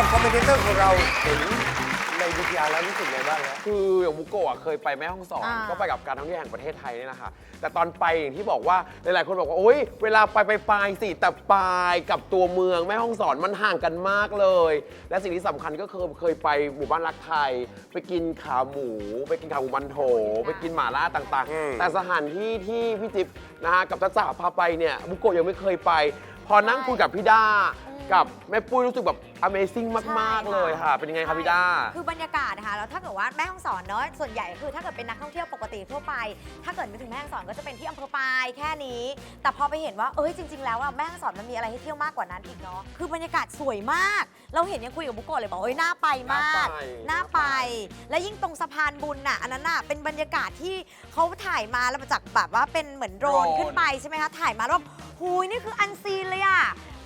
รับคอมเมนเตอร์ของเราเห็นในวิทยาแล้วรู้สึกไงบ้างฮะคืออย่างบุโกะอะเคยไปแม่ฮ่องสอน อ่า ก็ไปกับการท่องเที่ยวแห่งประเทศไทยเนี่ยนะคะแต่ตอนไปอย่างที่บอกว่าหลายๆคนบอกว่าโอ๊ยเวลาไปไปไปสิแต่ปลายกับตัวเมืองแม่ฮ่องสอนมันห่างกันมากเลย และสิ่งที่สำคัญก็คือเคยไปหมู่บ้านรักไทย ไปกินขาหมู ไปกินขาหมูมันโถ ไปกินหม่าล่าต่างอืมๆแต่สถานที่ที่พี่จิ๊บนะฮะกับจ้าจ๋าพาไปเนี่ยบุโกะยังไม่เคยไป พอนั่งคุยกับพี่ด้า กับแม่ปุ้ยรู้สึกแบบ Amazing มาก ๆ เลยค่ะ เป็นยังไงครับพี่ด้า คือบรรยากาศนะคะแล้วถ้าเกิดว่าแม่ฮ่องสอนเนอะส่วนใหญ่คือถ้าเกิดเป็นนักท่องเที่ยวปกติทั่วไป ถ้าเกิดนึกถึงแม่ฮ่องสอนก็จะเป็นที่อำเภอปายแค่นี้ แต่พอไปเห็นว่าเอ้ยจริง ๆ แล้วอะแม่ฮ่องสอนมันมีอะไรให้เที่ยวมากกว่านั้นอีกเนาะคือบรรยากาศสวยมาก เราเห็นยังคุยกับบุโกะเลยบอกเอ้ยน่าไปมากน่าไป น่าไป และยิ่งตรงสะพานบุญน่ะอันนั้นน่ะเป็นบรรยากาศที่เขาถ่ายมาแล้วมาจากแบบว่าเป็นเหมือนโดรนโดรนขึ้นไปใช่ไหมคะถ่ายมาแล้วแบบหูยนี่คืออันซีนเลยอะ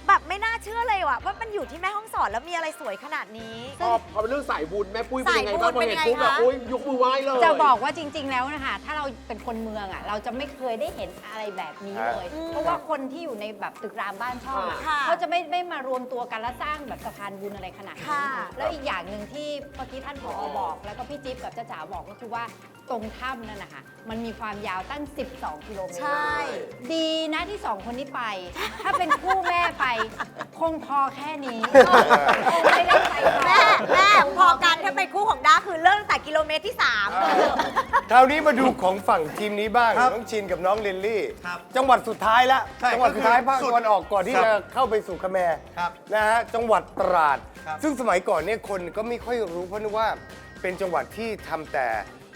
แบบไม่น่าเชื่อเลยว่ะว่ามันอยู่ที่แม่ฮ่องสอนแล้วมีอะไรสวยขนาดนี้ พอพอเป็นเรื่องสายบุญแม่ปุ้ยเป็นยังไงสายบุญบ้างพอเห็นเป็นยังไงปุ๊บแบบคะโอ๊ยยกมือไหว้เลย จะบอกว่าจริง ๆ แล้วนะคะ ถ้าเราเป็นคนเมืองอะ เราจะไม่เคยได้เห็นอะไรแบบนี้เลยอืมเพราะว่าคนที่อยู่ในแบบตึกรามบ้านช่องอะค่ะเขาจะไม่ไม่มารวมตัวกันและสร้างแบบสะพานบุญอะไรขนาดนี้ค่ะ แล้วอีกอย่างหนึ่งที่เมื่อกี้ท่านผอบอกแล้วก็พี่จิ๊บกับจ้าจ๋าบอกก็คือว่าตรงถ้ำนั่นนะคะมันมีความยาวตั้ง 12 กิโลเมตร ใช่ ดีนะ ที่สองคนนี้ไป ถ้าเป็นคู่แม่ไป คงพอแค่นี้คงไม่ได้ไปต่อ แม่แม่พอกันถ้าเป็นคู่ของด้าคือเริ่มตั้งแต่กิโลเมตรที่3คราวนี้มาดูของฝั่งทีมนี้บ้าง ครับน้องชินกับน้องลิลลี่ ครับจังหวัดสุดท้ายแล้วใช่จังหวัดสุดท้ายก็คือภาคสุดตะวันออกก่อนที่ครับจะเข้าไปสู่คแมร์ครับนะฮะจังหวัดตราด ครับ ซึ่งสมัยก่อนเนี่ยคนก็ไม่ค่อยรู้เพราะนึกว่าเป็นจังหวัดที่ทำแต่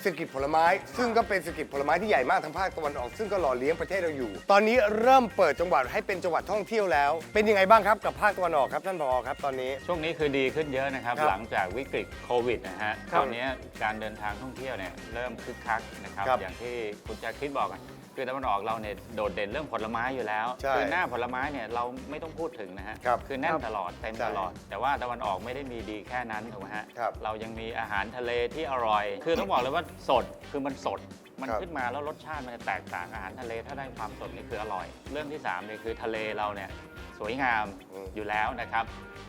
เศรษฐกิจผลไม้ ซึ่งก็เป็นเศรษฐกิจผลไม้ที่ใหญ่มากทางภาคตะวันออก ซึ่งก็หล่อเลี้ยงประเทศเราอยู่ ตอนนี้เริ่มเปิดจังหวัดให้เป็นจังหวัดท่องเที่ยวแล้ว เป็นยังไงบ้างครับกับภาคตะวันออกครับท่านผอครับตอนนี้ ช่วงนี้คือดีขึ้นเยอะนะครับ ครับหลังจากวิกฤตโควิดนะฮะ ครัตบอนนี้การเดินทางท่องเที่ยวเนี่ยเริ่มคึกคักนะครับ ครับอย่างที่คุณแจ็คคิดบอกอะ คือตะวันออกเราเนี่ยโดดเด่นเรื่องผลไม้อยู่แล้วใช่คือหน้าผลไม้เนี่ยเราไม่ต้องพูดถึงนะฮะครับอแน่นตลอดเต็มใช่ตลอด แต่ว่าตะวันออกไม่ได้มีดีแค่นั้นถูกไหมฮะครับเรายังมีอาหารทะเลที่อร่อย คือต้องบอกเลยว่าสดคือมันสดมันครับ ขึ้นมาแล้วรสชาติมันจะแตกต่างอาหารทะเลถ้าได้ความสดนี่คืออร่อย เรื่องที่สามเนี่ยคือทะเลเราเนี่ย สวยงามอืม อยู่แล้วนะครับ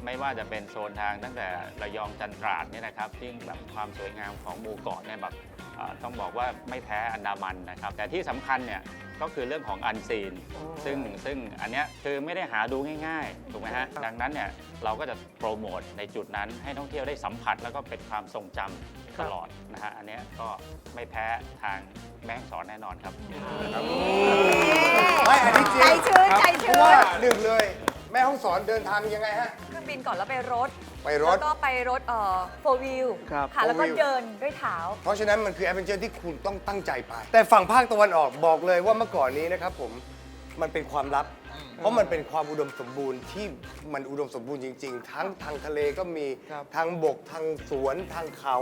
ไม่ว่าจะเป็นโซนทางตั้งแต่ระยองจันทราดเนี่ยนะครับที่งแบบความสวยงามของหมู่เกาะเนี่ยแบบเอ่อต้องบอกว่าไม่แพ้อันดามันนะครับ แต่ที่สำคัญเนี่ยก็คือเรื่องของอันซีน ซึ่งซึ่งอันเนี้ยคือไม่ได้หาดูง่ายๆ ถูกไหมฮะ ดังนั้นเนี่ยเราก็จะโปรโมทในจุดนั้นให้ท่องเที่ยวได้สัมผัสแล้วก็เป็นความทรงจำ ตลอดนะฮะอันเนี้ยก็ไม่แพ้ทางแม่ฮ่องสอนแน่นอนครับ ไม่อันนี้จริใจงชื้นใจเพชื้ราะว่านหนึ่งเลย แม่ห้องสอนเดินทางยังไงฮะ เครื่องบินก่อนแล้วไปรถ ไปรถแล้วก็ไปรถเอ่อโฟวิลครับ ค่ะ แล้วก็ four wheel เดินด้วยเท้า เพราะฉะนั้นมันคือแอดเวนเจอร์ที่คุณต้องตั้งใจไป แต่ฝั่งภาคตะวันออกบอกเลยว่าเมื่อก่อนนี้นะครับผมมันเป็นความลับ เพราะมันเป็นความอุดมสมบูรณ์ที่มันอุดมสมบูรณ์จริง ๆ ทั้งทางทะเลก็มีทางบกทางสวนทางเขา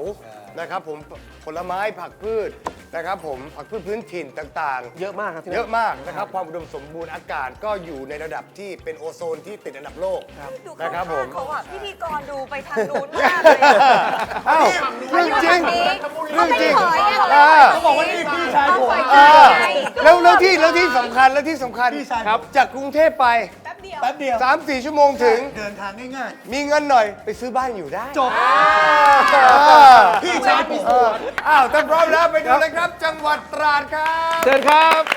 นะครับผมผลไม้ผักพืชนะครับผมผักพืชพื้นถิ่นต่างๆ เยอะมากครับที่นั่น เยอะมากนะครับความอุดมสมบูรณ์อากาศก็อยู่ในระดับที่เป็นโอโซนที่ติดอันดับโลกดูนะคข้ารับผมงๆเขาอะพิธีกรดูไปทางนู้นมากเลยอะ อ้าวเรื่องจริงเขาไม่เรื่องจริงเผยอะอ่าเขาบอกว่านี่พี่ ชายผมเออแล้วแล้วที่แล้วที่สำคัญแล้วที่สำคัญพี่ชาย ครับจากกรุงเทพไป แป๊บเดียวแป๊บเดียว3-4 ชั่วโมงถึง เดินทางง่ายมีเงินหน่อยไปซื้อบ้านอยู่ได้ๆจบอ่าพี่ชายพี่เอออ้าวถ้าพร้อมแล้วไปดูเลยครับ จังหวัดตราดครับ เชิญครับ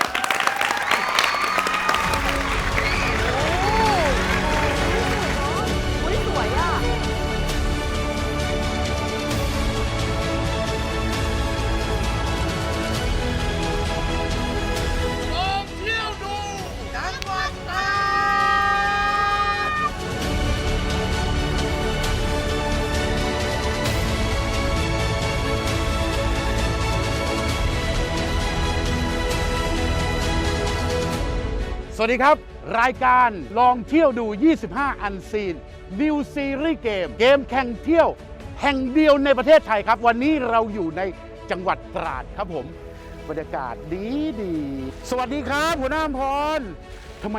สวัสดีครับ รายการลองเที่ยวดู 25 อันซีน New Series Game เกมแข่งเที่ยว แห่งเดียวในประเทศไทยครับ วันนี้เราอยู่ในจังหวัดตราดครับผมบรรยากาศดีดี สวัสดีครับหัวหน้าอำพรทำไม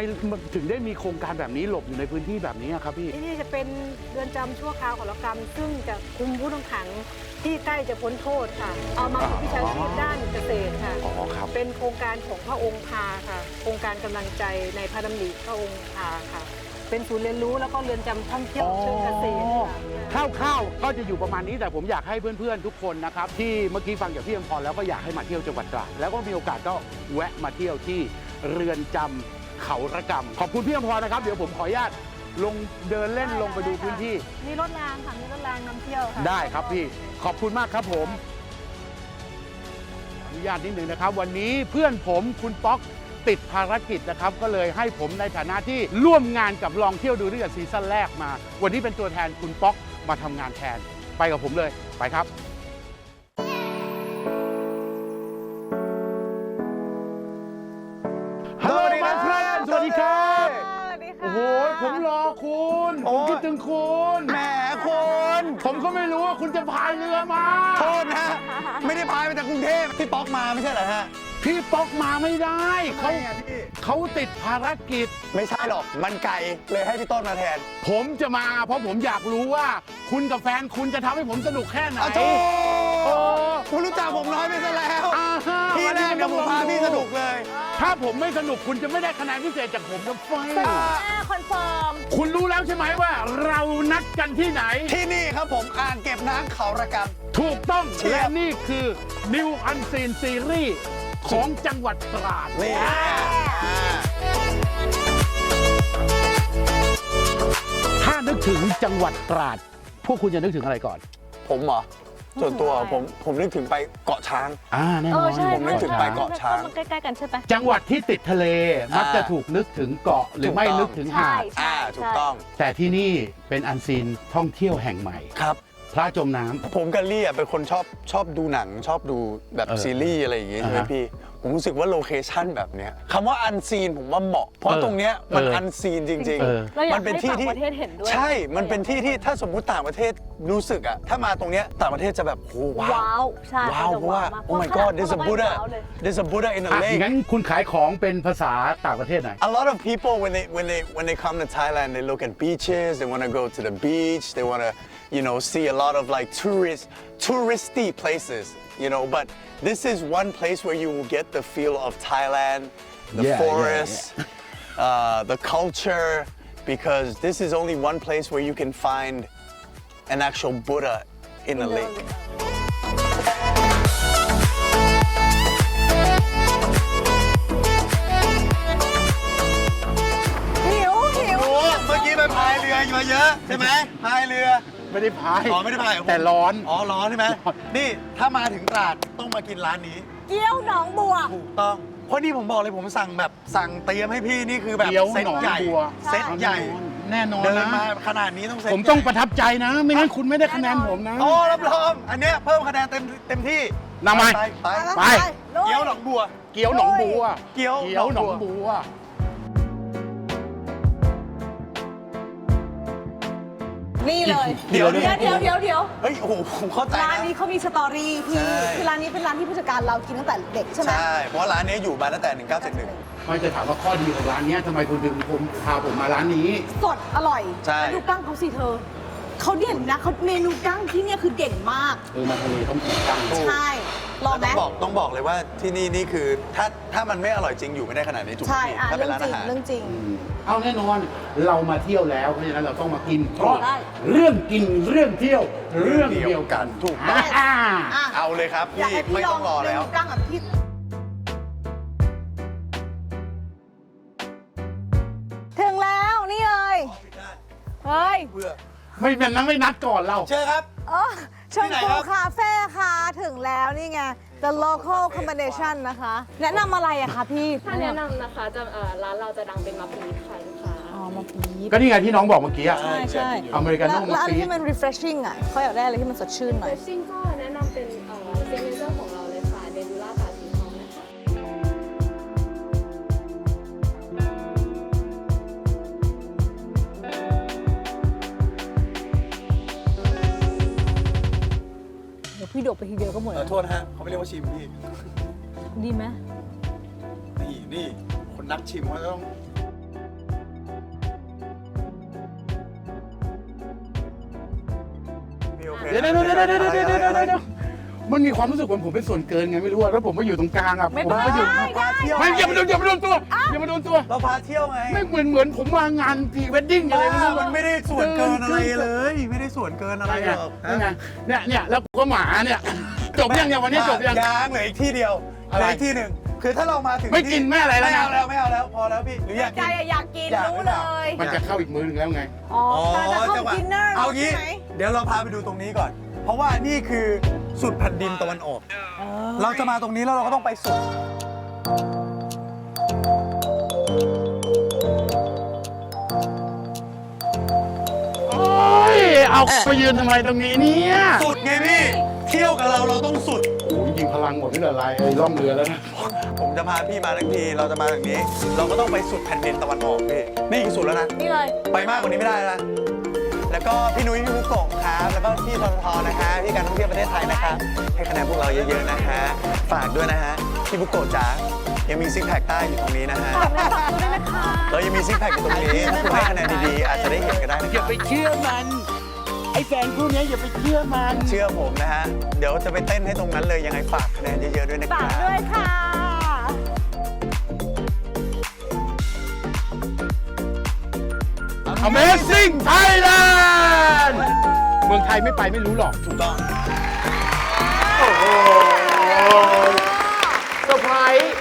ถึงได้มีโครงการแบบนี้หลบอยู่ในพื้นที่แบบนี้ครับพี่ที่นี่จะเป็นเรือนจำชั่วคราวของกรรม ซึ่งจะคุมผู้ต้องขัง ที่ใกล้จะพ้นโทษค่ะ เอามาฝึกวิชาชีพด้านเกษตรค่ะ อ๋อครับ เป็นโครงการของพระองค์พาค่ะ โครงการกำลังใจในพระดำริพระองค์พาค่ะ เป็นศูนย์เรียนรู้แล้วก็เรือนจำท่องเที่ยวเชิงเกษตรค่ะ คร่าวๆก็จะอยู่ประมาณนี้แต่ผมอยากให้เพื่อนๆ ทุกคนนะครับ ที่เมื่อกี้ฟังจากพี่อมพรแล้วก็อยากให้มาเที่ยวจังหวัดตราดแล้วก็มีโอกาสก็แวะมาเที่ยวที่เรือนจำเขาระกำขอบคุณพี่อมพรนะครับ เดี๋ยวผมขออนุญาต ลงเดินเล่นลงไปดูพื้นที่ มีรถรางค่ะ มีรถรางนำเที่ยวค่ะได้ครับพี่ ขอบคุณมากครับผมอนุญาตนิดหนึ่งนะครับ วันนี้เพื่อนผมคุณป๊อกติดภารกิจนะครับ ก็เลยให้ผมในฐานะที่ร่วมงานกับลองเที่ยวดูเรื่องซีซั่นแรกมา วันนี้เป็นตัวแทนคุณป๊อกมาทำงานแทน ไปกับผมเลย ไปครับ คิดถึงคุณแหมคุณ ผมก็ไม่รู้ว่าคุณจะพายเรือมา โทษนะไม่ได้พายมาจากกรุงเทพพี่ป๊อกมาไม่ใช่เหรอฮะ พี่ป๊อกมาไม่ได้เขาไม่อะพี่เขาติดภารกิจ ไม่ใช่หรอกมันไกลเลยให้พี่ต้นมาแทนผมจะมา เพราะผมอยากรู้ว่า คุณกับแฟนคุณจะทำให้ผมสนุกแค่ไหนอ้าวโธ่โอ้ คุณรู้จักผมน้อยไปซะแล้วอ่าฮะพี่แรกเดี๋ยวผมพาพี่สนุกเลยถ้าผมไม่สนุกคุณจะไม่ได้คะแนนพิเศษจากผมนะไฟคอนเฟิร์ม คุณรู้แล้ว ใช่ไหมว่าเรานัดกันที่ไหน ที่นี่ครับผมอ่างเก็บน้ำเขาระกำ ถูกต้องเชียบ และนี่คือ New Unseen Series ของจังหวัดตราด นี่ถ้านึกถึงจังหวัดตราด พวกคุณจะนึกถึงอะไรก่อน ผมเหรอ ส่วนตัวผมผมนึกถึงไปเกาะช้าง อ่าแน่นเอออนใช่ผมนึกถึงไปเกาะช้างมันใกล้ๆกันใช่ปะ จังหวัดที่ติดทะเลมักจะอ่าถูกนึกถึงเกาะหรือไม่ถูกต้องนึกถึงหาดอ่าถูกต้องแต่ที่นี่เป็นอันซีนท่องเที่ยวแห่งใหม่ ครับ พระจมน้ำ ผมกับลี่อะเป็นคนชอบชอบดูหนังชอบดูแบบเออซีรีส์อะไรอย่างงี้ใช่ไหมอ่าฮะ พี่ ผมรู้สึกว่าโลเคชั่นแบบเนี้ยคำว่าอันซีนผมว่าเหมาะ เพราะเออตรงเนี้ยมันเอออัอันซีนจริง เออ เราอยากมัเป็นที่ที่ให้ต่างประเทศเห็นด้วย ใช่ มันเป็นที่ที่ถ้าสมมุติต่างประเทศรู้สึกอะถ้ามาตรงเนี้ยต่างประเทศจะแบบโหว้าวว้าวใช่ว้าวเขเพจะราะว่ามก oh my เพ god ราะ there's a เขา Buddha ว้าวเลย there's a Buddha in the อะ lake งั้นคุณขายของเป็นภาษาต่างประเทศไหน A lot of people when they when they when they come to Thailand, they look at beaches. They want to go to the beach. They want to, you know, see a lot of like tourist touristy places. You know, but this is one place where you will get the feel of Thailand, the Yeah, yeah, forest, Uh, the culture, because this is only one place where you can find an actual Buddha in a lake. หิวหิว โอ้เมื่อกี้ไปพายเรือมาเยอะใช่ไหมพายเรือ ไม่ได้พายอ๋อไม่ได้พายเหรอ แต่ร้อน อ๋อร้อนใช่ไหมนี่ถ้ามาถึงตราดต้องมากินร้านนี้ เกี๊ยวหนองบัว ถูกต้อง เพราะนี่ผมบอกเลยผมสั่งแบบสั่งเตรียมให้พี่นี่คือแบบเกี๊ยวเซ็ตหนองใหญ่บัวเซ็ตใหญ่แน่นอนเดินนะมาขนาดนี้ต้องเซ็ตผมต้องใหญ่ประทับใจนะ ไม่งั้นคุณไม่ได้คะแนนผมนะ โอ้รับรองอันเนี้ยเพิ่มคะแนนเต็มเต็มที่นำมา ไปไปไปเกี๊ยวหนองบัว เกี๊ยวหนองบัวเกี๊ยวเกี๊ยวหนองบัว นี่เลยเดี๋ยวเดี๋ยว เดี๋ยวเดี๋ยวเดี๋ยวเฮ้ยโอ้โหผมเข้าใจร้านนะ นี้เขามีสตอรี่พี่ใช่ คือร้านนี้เป็นร้านที่ผู้จัดการเรากินตั้งแต่เด็กใช่ไหมใช่ เพราะร้านนี้อยู่มาตั้งแต่ 1971ไม่จะถามว่าข้อดีของร้านเนี้ยทำไมคุณถึงผมพาผมมาร้านนี้ สดอร่อยใช่ แล้วดูกั้งเขาสิเธอ เขาเด่นนะเขาเมนูกั้งที่เนี่ยคือเด่นมาก เออมาทะเลต้องกินตั้งใช่ลองไหม ต้องบอกต้องบอกเลยว่าที่นี่นี่คือถ้าถ้ามันไม่อร่อยจริงอยู่ไม่ได้ขนาดนี้ถูกไหมใช่พี่อะถ้าเป็เรื่นองร้านจริอางหาร เรื่องจริง เอาแน่นอนเรามาเที่ยวแล้วเพราะฉะนั้นเราต้องมากิน เพราะได้ เรื่องกินเรื่องเที่ยวเรื่องเดียวกันถูกต้อง อ่า อะเอาเลยครับอยากพี่ให้พี่ไม่ลต้อองงรอแล้วเมนูกั้งอะพี่ถึงแล้วนี่เลยเฮ้ย ไม่เป็นนั้นไม่นัดก่อนเรา เชิญครับ เออชมที่ไหนพูครับคาเฟ่ค่ะถึงแล้วนี่ไง The local combination นะคะ แนะนำอะไรอะคะพี่ถ้าแนะนำนะคะจะเอ่อร้านเราจะดังเป็นมะปีดค่ะลูกค้าอ๋อมาปี๊บก็นี่ไงที่น้องบอกเมื่อกี้อะใช่ใช่อเมริกาโน่แล้วแล้วมาอันปี๊ที่มัน refreshing อะเขาอยากได้อะไรที่มันสดชื่นหน่อยเฟชชิ่งก็ ดี๋ยวพี่โดดไปทีเดียวก็หมดเอแล้อวโทษนะฮะเขาไม่เรียกว่าชิมพี่ ดีไหมนี่นี่คนนักชิมเขาต้องพี่โอเคเดี๋ยวเดี๋ยวเดี๋ยวเดี๋ยวเดี๋ยวเดี๋ยวเดี๋ยว มันมีความรู้สึกเหมือนผมเป็นส่วนเกินไงไม่รู้อะแล้วผมมาอยู่ตรงกลางอะผมก็อยู่พาเที่ยวไม่อย่ามาโดนอย่ามาโดนตัวอย่ามาโดนตัวเราพาเที่ยวไงไม่เหมือนเหมือนผมมางานพรีเวดดิ้งอะไรไม่รู้ มันไม่ได้ส่วนเกินอะไรเลย ไม่ได้ส่วนเกินอะไรอะไรหรอะอกนี่ไงเนี่ย เนี่ย แล้วก็หมาเนี่ย จบยังเนี่ยวันนี้จบยัง ยังเหลืออีกที่เดียวเหลืออีกที่หนึ่งคือถ้าเรามาถึงไม่กินที่ไม่อะไรแล้วไม่เอานะแล้วไม่เอาแล้วพอแล้วพี่หรืออยากใจกิน อะอยากกินอยากรู้หรือเลเปล่า ย มันจะเข้าอีกมื้อหนึงแล้วไง อ๋ออ๋อตาจะเข้าจังหวะดินเนอร์เอางี้ ใช่ไหม เดี๋ยวเราพาไปดูตรงนี้ก่อน เพราะว่านี่คือ สุดแผ่นดินตะวันออก เราจะมาตรงนี้แล้วเราก็ต้องไปสุด โอ้ย เอาไปยืนทำไมตรงนี้เนี่ยสุดไงพี่ เที่ยวกับเราเราต้องสุด โอ้ยยิงพลังหมดนี่แหละลายไอ้ล่องเรือแล้วนะผมจะพาพี่มาทั้งที เราจะมาถึงนี้ เราก็ต้องไปสุดแผ่นดินตะวันออกพี่ นี่อีกสุดแล้วนะ นี่เลย ไปมากกว่านี้ไม่ได้แล้วนะ แล้วก็พี่นุ้ยพี่บุโกะครับแล้วก็พี่ททนะฮะพี่การท่องเที่ยวประเทศไทยนะครับให้คะแนนพวกเราเยอะๆนะฮะฝากด้วยนะฮะพี่บุโกะจ๋ายังมีซิกแพคใต้อยู่ตรงนี้นะฮะฝากด้วยฝากด้วยนะคะเรายังมีซิกแพคอยู่ตรงนี้ถ้าคุณให้คะแนนดีๆอาจจะได้เห็นก็ได้นะคอย่ารับไปเชื่อมัน ไอ้แฟนคู่เนี้ยอย่าไปเชื่อมัน เชื่อผมนะฮะเดี๋ยวจะไปเต้นให้ตรงนั้นเลยยังไงฝากคะแนนเยอะๆด้วยนะคฝารักบ ด้วยค่ะ Amazing Thailand เมืองไทยไม่ไปไม่รู้หรอกถูกต้องเซอร์ไพรส์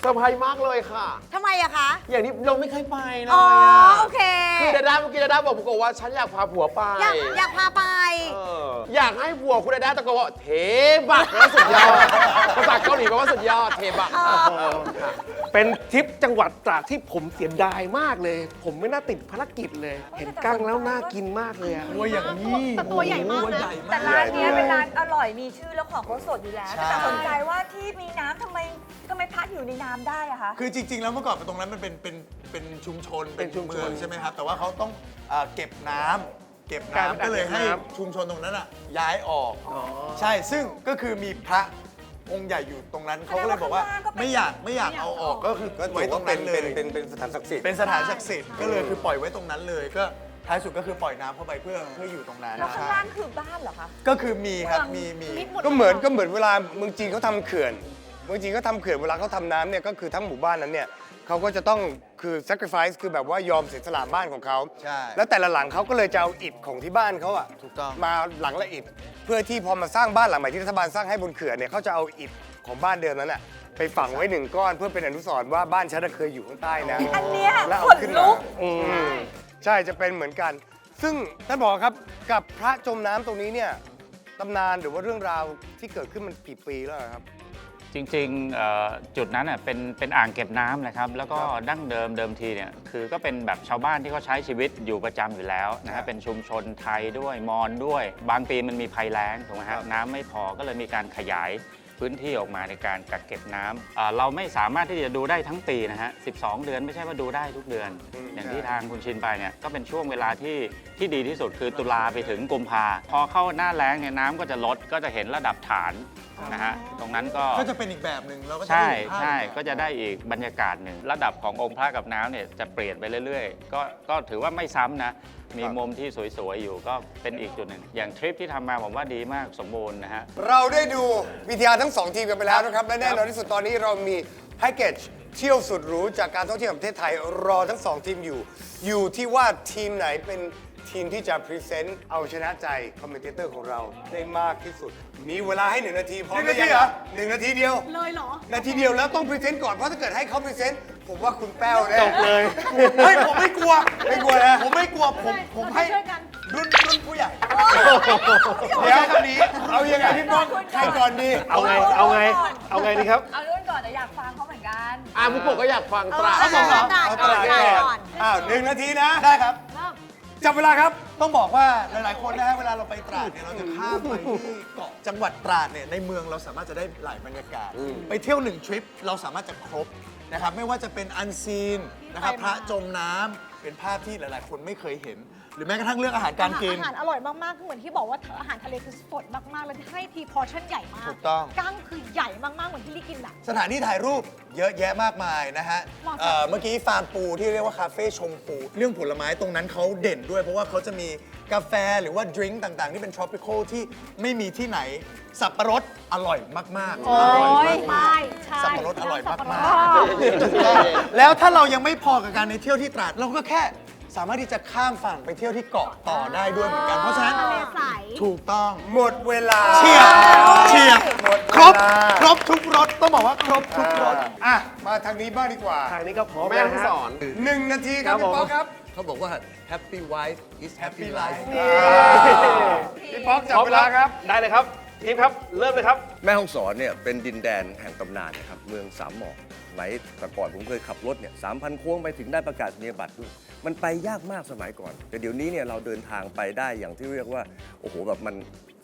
เซอร์ไพรส์มากเลยค่ะทำไม อะคะ อย่างที่เราไม่เคยไปเลยอ๋ออะโอเค คือดาด้าเมื่อกี้ดาด้าบอกผมว่าฉันอยากพาผัวไปอยากอยากพาไป เอออยากให้ผัวคุณดาด้าตะโกนว่าเทบักแล้วสุดยอดภาษาเกาหลีแปลว่าสุดยอดเทบักเป็นทริปจังหวัดตราดที่ผมเสียดายมากเลย ผมไม่น่าติดภารกิจเลย เห็นกั้งแล้วน่ากินมากเลยอะตัวอย่างนี้แต่ตัวใหญ่มากนะใหญ่แต่มากร้านเนี้ยเป็นร้านอร่อยมีชื่อแล้วของเขาสดอยู่แล้วใช่แต่สนใจว่าที่มีน้ำทำไม ทำไมพัดอยู่ในน้ำได้อะคะ คือจริง ๆ แล้วเมื่อก่อนตรงนั้นมันเป็นเป็นเป็นชุมชนเป็นเป็นชุมชนเมืองใช่ไหมครับ แต่ว่าเขาต้องเอ่อเก็บน้ำเก็บการน้ำก็เลยให้เก็บน้ำชุมชนตรงนั้นอะย้ายออก ใช่ซึ่งก็คือมีพระองค์ใหญ่อยู่ตรงนั้นเขาก็เลยบอกว่าแสดงว่าข้างล่างก็เป็น ไม่อยากไม่อยากเอาออกก็คือก็ไว้ถือตรว่างนั้เป็นนเลเป็ย นเป็นเป็นสถานศักดิ์สิทธิ์เป็นสถานศักดิ์สิทธิ์ก็เลยคือปล่อยไว้ตรงนั้นเลยก็ท้ายสุดก็คือปล่อยน้ำเข้าไปเพื่อเพื่ออยู่ตรงนั้นแล้วข้างใช่ล่างคือบ้านเหรอคะ ก็คือมีครับมีมี มิดหมดก็เหมือนก็เหมือนเวลาเมืองจีนเขาทำเขื่อน เมืองจีนเขาทำเขื่อนเวลาเขาทำน้ำเนี่ยก็คือทั้งหมู่บ้านนั้นเนี่ยเขาก็จะต้องคือ sacrifice คือแบบว่ายอมเสียสละบ้านของเขาใช่แล้วแต่ละหลังเขาก็เลยจะเอาอิฐของที่บ้านเขาอะถูกต้อง มาหลังละอิฐเพื่อที่พอมาสร้างบ้านหลังใหม่ที่รัฐบาลสร้างให้บนเขื่อนเนี่ยเขาจะเอาอิฐของบ้านเดิมนั้นอะไปฝังไว้หนึ่งก้อนเพื่อเป็นอนุสรณ์ว่าบ้านฉันน่ะเคยอยู่ข้างใต้นะ อันเนี้ยแล้วเอาขนขึ้นลุมากอืมใช่จะเป็นเหมือนกัน ซึ่งท่านบอกครับกับพระจมน้ำตรงนี้เนี่ยตำนานหรือว่าเรื่องราวที่เกิดขึ้นมันกี่ปีแล้วครับ จริงๆเอ่อจุดนั้นน่ะเป็นเป็นอ่างเก็บน้ำนะครับ แล้วก็ดั้งเดิมเดิมทีเนี่ยคือก็เป็นแบบชาวบ้านที่เขาใช้ชีวิตอยู่ประจำอยู่แล้วนะครัฮะบเป็นชุมชนไทยด้วยมอญด้วย บางปีมันมีภัยแล้งถูกไหมครัฮะบน้ำไม่พอก็เลยมีการขยายพื้นที่ออกมาในการกักเก็บน้ำอ่าเราไม่สามารถที่จะดูได้ทั้งปีนะฮะ 12 เดือนไม่ใช่ว่าดูได้ทุกเดือนอย่างที่ทางคุณชินไปเนี่ยก็เป็นช่วงเวลาที่ที่ดีที่สุดคือตุลาไปถึงกุมภาพอเข้าหน้าแล้งเนี่ยน้ำก็จะลดก็จะเห็นระดับฐาน นะฮะตรงนั้นก็ ก็จะเป็นอีกแบบหนึ่งเราก็จะใช่ได้เห็นภาพใช่อีแบบก็จะได้อีกบรรยากาศหนึ่ง ระดับขององค์พระกับน้ำเนี่ยจะเปลี่ยนไปเรื่อยๆ ก็ก็ถือว่าไม่ซ้ำนะ มีมุมที่สวยๆ อยู่ก็เป็นอีกจุดหนึ่ง อย่างทริปที่ทำมาผมว่าดีมากสมบูรณ์นะฮะ เราได้ดูวิทยาทั้งสองทีมกันไปแล้วนะครับ และแน่นอนที่สุดตอนนี้เรามีแพ็กเกจเที่ยวสุดหรูจากการท่องเที่ยวแห่งประเทศไทยรอทั้งสองทีมอยู่ อยู่ที่ว่าทีมไหนเป็น ทีมที่จะพรีเซนต์เอาชนะใจคอมเมนเตอร์ของเราได้มากที่สุด มีเวลาให้หนึ่งนาทีพร้อมหนึ่งหรือยังนาทีเหรอหนึ่งนาทีเดียว เลยเหรอ นาทีเดียวแล้วต้องพรีเซนต์ก่อน เพราะถ้าเกิดให้เขาพรีเซนต์ผมว่าคุณแป้วแน่จบเลย เฮ้ยผมไม่กลัว ไม่กลัวนะ ผมไม่กลัว ผมผมให้ช่วยกัน รุ่นรุ่นผู้ใหญ่เดี๋ยวคำนี้ เอายังไงพี่ป้องใครก่อนดี เอาไง เอาไง เอาไงดีครับ เอารุ่นก่อนแต่อยากฟังเขาเหมือนกัน อะมุกโกะก็อยากฟังตราเอาบอกเหรอเอาตราดก่ก่ออนนอ้าวหนึ่งนาทีนะ ได้ครับ จับเวลาครับ ต้องบอกว่าหลาย ๆ คนนะฮะเวลาเราไปตราดเนี่ยเราจะข้ามไปที่เกาะจังหวัดตราดเนี่ยในเมืองเราสามารถจะได้หลายบรรยากาศ ไปเที่ยวหนึ่งทริปเราสามารถจะครบนะครับไม่ว่าจะเป็นอันซีนนะครับพระจมน้ำเป็นภาพที่หลาย ๆ คนไม่เคยเห็น หรือแม้กระทั่งเรื่องอาหารการกิน อาหารอร่อยมากๆคือเหมือนที่บอกว่าอาหารทะเลคือสดมากๆ แล้วให้ทีพอร์ชั่นใหญ่มากถูกต้อง กั้งคือใหญ่มากๆ เหมือนที่ลี่กินอะ สถานที่ถ่ายรูปเยอะแยะมากมายนะฮะเหมาะสำหรับเอ่อเมื่อกี้ฟาร์มปูที่เรียกว่าคาเฟ่ชมปูเรื่องผลไม้ตรงนั้นเขาเด่นด้วย เพราะว่าเขาจะมีกาแฟหรือว่าดริงก์ต่างๆ ที่เป็น tropical ที่ไม่มีที่ไหน สับปะรดอร่อยมากๆโอ้อร่อยยมากใช่ๆสับปะรดอร่อยสับปะรมาดกๆแล้วถ้าเรายังไม่พอกับการในเที่ยวที่ตราด เราก็แค่ สามารถที่จะข้ามฝั่งไปเที่ยวที่เกาะต่อได้ด้วยเหมือนกัน เพราะฉะนั้น ทะเลใส ถูกต้อง หมดเวลาเชียร์เชียร์หมดเวลาครบ ครบทุกรถ ต้องบอกว่าครบทุกรถ อะ มาทางนี้บ้างดีกว่าทางนี้ก็พร้อมแม่แล้วห้องฮะสอน หนึ่งนาทีครับครับพี่ป๊อกผมครับ เขาบอกว่า happy wife is happy life พี่ป๊อกจับเวลาครับ ได้เลยครับ ทีมครับ เริ่มเลยครับ แม่ห้องสอนเนี่ยเป็นดินแดนแห่งตำนานนะครับเมืองสามหมอกไหนแต่ก่อนผมเคยขับรถเนี่ยสามพันโค้งไปถึงได้ประกาศนียบัตรด้วยมันไปยากมากสมัยก่อน แต่เดี๋ยวนี้เนี่ยเราเดินทางไปได้อย่างที่เรียกว่าโอ้โหแบบมัน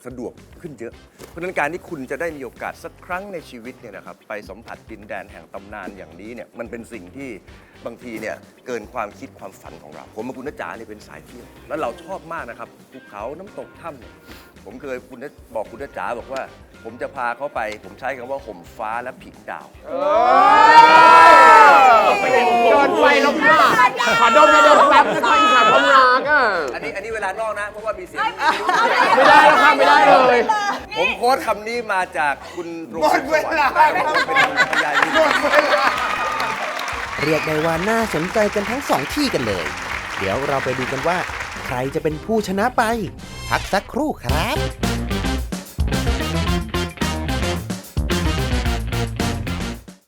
สะดวกขึ้นเยอะ เพราะฉะนั้นการที่คุณจะได้มีโอกาสสักครั้งในชีวิตเนี่ยนะครับไปสัมผัสดินแดนแห่งตำนานอย่างนี้เนี่ยมันเป็นสิ่งที่บางทีเนี่ยเกินความคิดความฝันของเรา ผมกับคุณนจ๋าเนี่ยเป็นสายเที่ยวแล้วเราชอบมากนะครับภูเขาน้ำตกถ้ำเนี่ย ผมเคยคุณจะบอกคุณจ๋าบอกว่า ผมจะพาเขาไป ผมใช้คำว่าห่มฟ้าและผิงดาวเกินไปแล้วค่ะขอดมยาดมแป๊บนะคะอีกขาความรักอะอันนี้อันนี้เวลานอกนะเพราะว่ามีเสียงไม่ได้แล้วค่ะไม่ได้เลย ผมโค้ดคำนี้มาจากคุณโรงหมดเวลาเป็นพยานหมดเวลาเรียกได้ว่าน่าสนใจกันทั้งสองที่กันเลย เดี๋ยวเราไปดูกันว่า ใครจะเป็นผู้ชนะไป พักสักครู่ครับ